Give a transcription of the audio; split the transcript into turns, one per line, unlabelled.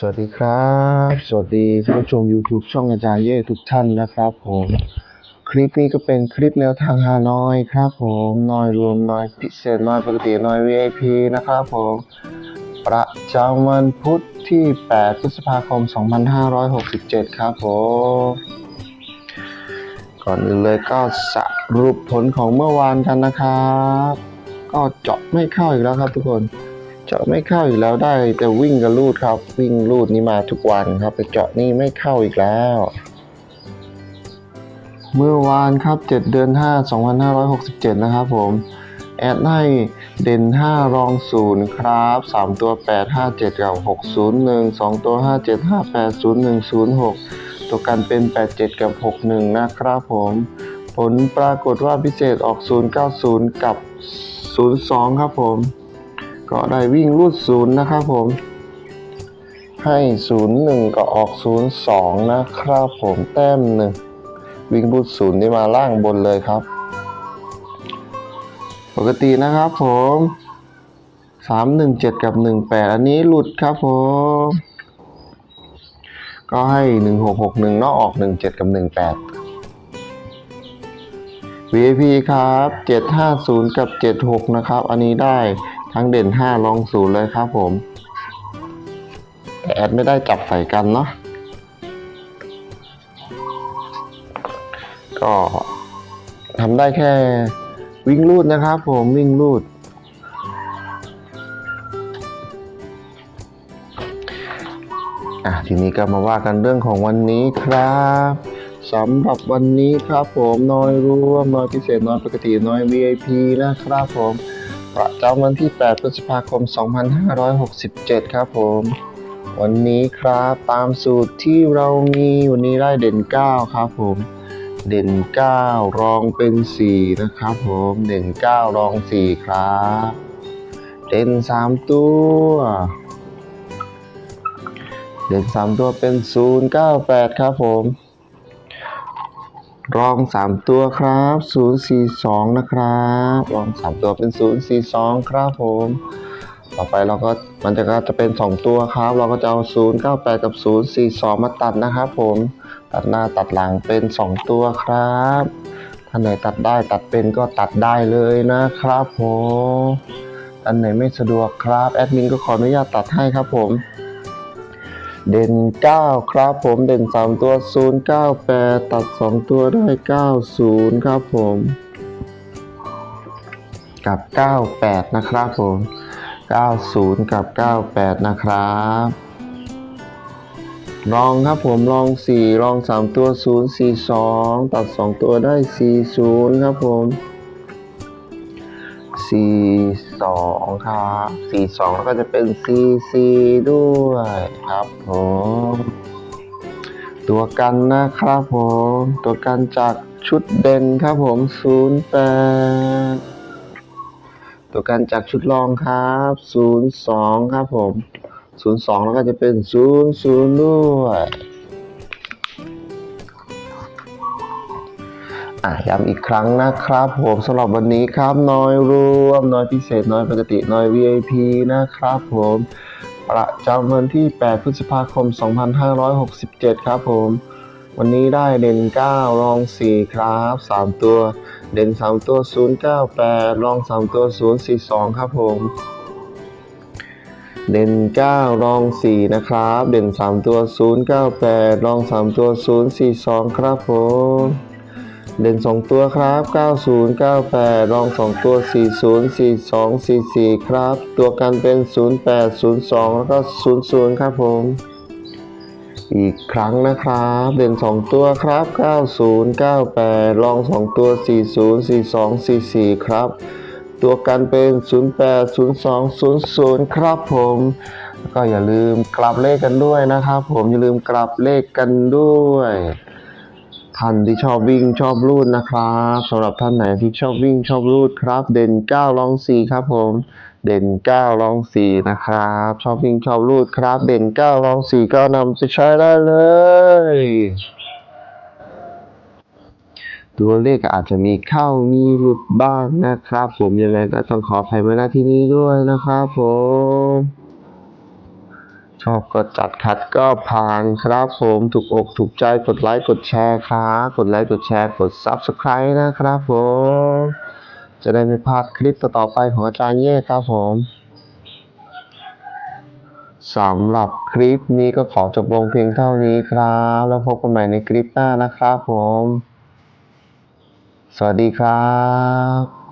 สวัสดีครับ สวัสดีท่านผู้ชม YouTube ช่องอาจารย์เย่ทุกท่านนะครับผม คลิปนี้ก็เป็นคลิปแนวทางฮานอยครับผมนอยรวมนอยพิเศษนอยปกตินอย VIP นะครับผม ประจำวันพุธที่ 8 พฤษภาคม 2567 ครับผม ก่อนอื่นเลยก็สรุปผลของเมื่อวานกันนะครับ ก็เจาะไม่เข้าอีกแล้วครับทุกคน เจาะไม่เข้าอีกแล้วได้แต่วิ่งกับลูดครับ วิ่งลูดนี่มาทุกวันครับ ไปเจาะนี่ไม่เข้าอีกแล้ว เมื่อวานครับ 7 เดือน 5 2567 นะครับผม แอดให้เด่น 5 รอง 0 ครับ 3 ตัว 8 5 7 กับ 601 2 ตัว 5 7 5 8 0 1 0 6 ตัวกันเป็น 87 กับ 61 นะครับผม ผลปรากฏว่าพิเศษออก 090 กับ 02 ครับผม ก็ได้วิ่งรูดศูนย์นะครับผม ให้ศูนย์หนึ่งก็ออกศูนย์สองนะครับผมแต้มหนึ่งวิ่งรูดศูนย์นี่มาล่างบนเลยครับ ปกตินะครับผมสามหนึ่งเจ็ดกับหนึ่งแปดอันนี้หลุดครับผม ก็ให้หนึ่งหกหกหนึ่งนอกออกหนึ่งเจ็ดกับหนึ่งแปด VIP ครับ 750 กับ 76 นะครับ อันนี้ได้ ทั้งเด่น 5ลองศูนย์เลยครับผมแต่แอดไม่ได้จับใส่กันเนาะก็ทำได้แค่วิ่งรูดนะครับผมวิ่งรูด อะทีนี้ก็มาว่ากันเรื่องของวันนี้ครับสำหรับวันนี้ครับผมน้อยรวมน้อยพิเศษน้อยปกติน้อย VIP นะครับผม ประจำวันที่ 8 พฤษภาคม 2567 ครับผม วันนี้ครับตามสูตรที่เรามีวันนี้ได้เด่น 9 ครับผม เด่น 9 รองเป็น 4 นะครับผม เด่น 9 รอง 4 ครับ เด่น 3 ตัว เด่น 3 ตัวเป็น 098 ครับผม รอง 3 ตัวครับ 042 นะครับ รอง 3 ตัวเป็น 042 ครับผม ต่อไปเราก็มันจะก็จะเป็น 2 ตัวครับ เราก็จะเอา 098 กับ 042 มาตัดนะครับผม ตัดหน้าตัดหลังเป็น 2 ตัวครับท่านไหนตัดได้ตัดเป็นก็ตัดได้เลยนะครับผมท่านไหนไม่สะดวกครับ แอดมินก็ขออนุญาตตัดให้ครับผม เด่น 9 ครับผมเด่น 3 ตัว 098 ตัด 2 ตัวได้ 90 ครับผม กับ 98 นะครับผม 90 กับ 98 นะครับลองครับผมลอง 4 ลอง 3 ตัว 042 ตัด 2 ตัวได้ 40 ครับผม 42ครับ42แล้วก็จะเป็น CC ด้วยครับผมตัวกันนะครับผม ตัวกันจากชุดเด่นครับผม 08 ตัวกันจากชุดรองครับ 02 ครับผม 02 แล้วก็จะเป็น 00 ด้วย อะย้ำอีกครั้งนะครับผมสำหรับวันนี้ครับน้อยรวมน้อยพิเศษน้อยปกติน้อย VIP นะครับผมประจำวันที่ 8 พฤษภาคม 2567 ครับผม วันนี้ได้เด่น 9 รอง 4 ครับ 3 ตัว เด่น 3 ตัว 098 รอง 3 ตัว 042 ครับผม เด่น 9 รอง 4 นะครับ เด่น 3 ตัว 098 รอง 3 ตัว 042 ครับผม เด่น 2 ตัวครับ 90 98 รอง 2 ตัว 40 42 44 ครับ ตัวกันเป็น 08 02 แล้วก็ 00 ครับผม อีกครั้งนะครับ เด่น 2 ตัวครับ 90 98 รอง 2 ตัว 40 42 44 ครับ ตัวกันเป็น 080200 ครับผมแล้วก็อย่าลืมกลับเลขกันด้วยนะครับผมอย่าลืมกลับเลขกันด้วย ท่านที่ชอบวิ่งชอบรูดนะครับสำหรับท่านไหนที่ชอบวิ่งชอบรูดครับ เด่น9ลอง4ครับผม เด่น9ลอง4นะครับ ชอบวิ่งชอบรูดครับ เด่น9ลอง4ก็นำไปใช้ได้เลยตัวเลขอาจจะมีเข้ามีหลุดบ้างนะครับ ผมยังไงก็ต้องขออภัยมาณที่นี้ด้วยนะครับผม ชอบก็จัดขัดก็ผ่านครับผมถูกอกถูกใจกดไลค์กดแชร์ครับกดไลค์กดแชร์กด Subscribe นะครับผม จะได้ไม่พลาดคลิปต่อๆไปของอาจารย์เย่ครับผมสำหรับคลิปนี้ก็ขอจบลงเพียงเท่านี้ครับ แล้วพบกันใหม่ในคลิปหน้านะครับผม สวัสดีครับ